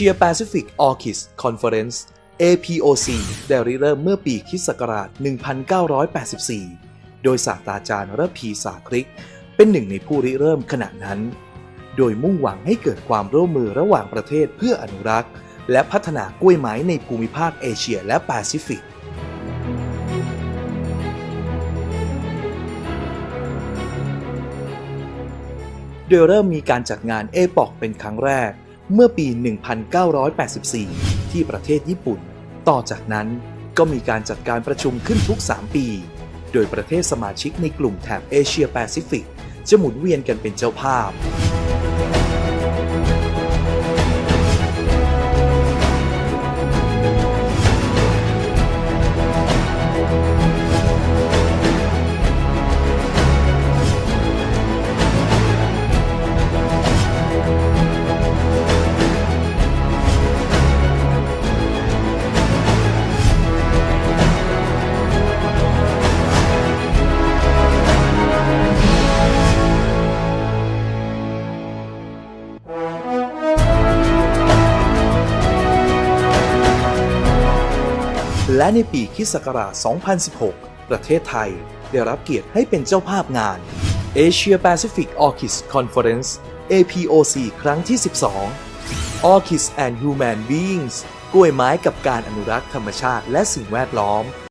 Asia Pacific Orchids Conference APOC ได้ริเริ่มเมื่อปีคริสต์ศักราช 1984 โดยศาสตราจารย์ระพีสาคริก เป็นหนึ่งในผู้ริเริ่มขณะนั้น โดยมุ่งหวังให้เกิดความร่วมมือระหว่างประเทศเพื่ออนุรักษ์ และพัฒนากล้วยไม้ในภูมิภาคเอเชียและแปซิฟิกโดยเริ่มมีการจัดงานเอปอกเป็นครั้งแรก เมื่อปี 1984 ที่ประเทศญี่ปุ่น ต่อจากนั้นก็มีการจัดการประชุมขึ้นทุก 3 ปี โดยประเทศสมาชิกในกลุ่มแถบเอเชียแปซิฟิกจะหมุนเวียนกันเป็นเจ้าภาพ และในปีคิสต์ศักราช 2016 ประเทศไทยได้รับเกียรติให้เป็นเจ้าภาพงาน Asia Pacific Orchids Conference APOC ครั้งที่ 12 Orchids and Human Beings กล้วยไม้กับการอนุรักษ์ธรรมชาติและสิ่งแวดล้อม